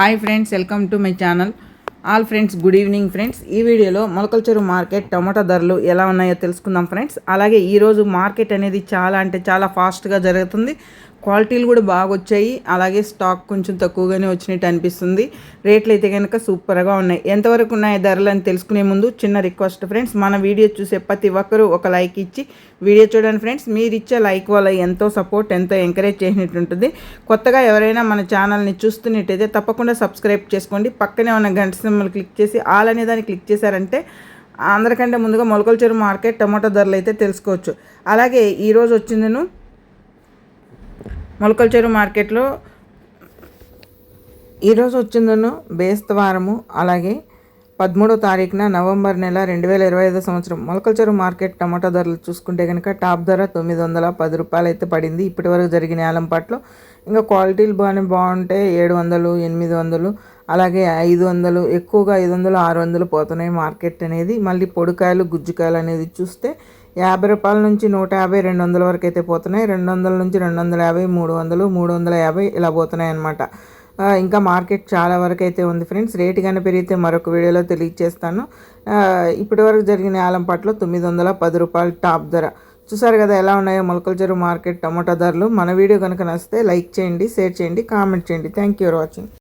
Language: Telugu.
Hi friends welcome to my channel all friends good evening friends ఈ వీడియోలో మొలకల చెరువు మార్కెట్ టమాటా ధరలు ఎలా ఉన్నాయో తెలుసుకుందాం ఫ్రెండ్స్ అలాగే ఈరోజు మార్కెట్ అనేది చాలా అంటే చాలా ఫాస్ట్గా జరుగుతుంది. క్వాలిటీలు కూడా బాగా వచ్చాయి అలాగే స్టాక్ కొంచెం తక్కువగానే వచ్చినట్టు అనిపిస్తుంది. రేట్లు అయితే కనుక సూపర్గా ఉన్నాయి. ఎంతవరకు ఉన్నాయి ధరలు అని తెలుసుకునే ముందు చిన్న రిక్వెస్ట్ ఫ్రెండ్స్ మన వీడియో చూసే ప్రతి ఒక్కరూ ఒక లైక్ ఇచ్చి వీడియో చూడండి ఫ్రెండ్స్. మీరు ఇచ్చే లైక్ వల్ల ఎంతో సపోర్ట్ ఎంతో ఎంకరేజ్ చేసినట్టుంటుంది కొత్తగా ఎవరైనా మన ఛానల్ని చూస్తున్నట్టయితే తప్పకుండా సబ్స్క్రైబ్ చేసుకోండి. పక్కనే ఉన్న గంట సింబల్ క్లిక్ చేసి ఆల్ అనే దాన్ని క్లిక్ చేశారంటే అందరికంటే ముందుగా మొలకల చెరువు మార్కెట్ టమాటో ధరలు అయితే తెలుసుకోవచ్చు. అలాగే ఈరోజు వచ్చిందను మొలకల చెరువు మార్కెట్లో ఈరోజు వచ్చిందను బేస్తవారము అలాగే పదమూడో తారీఖున నవంబర్ నెల రెండు వేల ఇరవై ఐదో సంవత్సరం. మొలకల చెరువు మార్కెట్ టమాటా ధరలు చూసుకుంటే కనుక టాప్ ధర తొమ్మిది వందల పది రూపాయలు అయితే పడింది. ఇప్పటి వరకు జరిగిన ఏలంపాట్లో ఇంకా క్వాలిటీలు బాగానే బాగుంటే ఏడు వందలు ఎనిమిది వందలు అలాగే ఐదు వందలు ఎక్కువగా ఐదు వందలు ఆరు వందలు పోతున్నాయి మార్కెట్ అనేది. మళ్ళీ పొడికాయలు గుజ్జుకాయలు అనేది చూస్తే యాభై రూపాయల నుంచి నూట యాభై రెండు వందల వరకు అయితే పోతున్నాయి. రెండు వందల నుంచి రెండు వందల యాభై మూడు వందలు మూడు వందల యాభై ఇలా పోతున్నాయి అనమాట ఇంకా మార్కెట్ చాలా వరకు అయితే ఉంది ఫ్రెండ్స్. రేటు కానీ పెరిగితే మరొక వీడియోలో తెలియజేస్తాను. ఇప్పటి వరకు జరిగిన ఆలంపాట్లో తొమ్మిది వందల పది రూపాయలు టాప్ ధర. చూసారు కదా ఎలా ఉన్నాయో మొలకల చెరువు మార్కెట్ టమోటా ధరలు. మన వీడియో కనుక నచ్చితే లైక్ చేయండి షేర్ చేయండి కామెంట్ చేయండి. Thank you for watching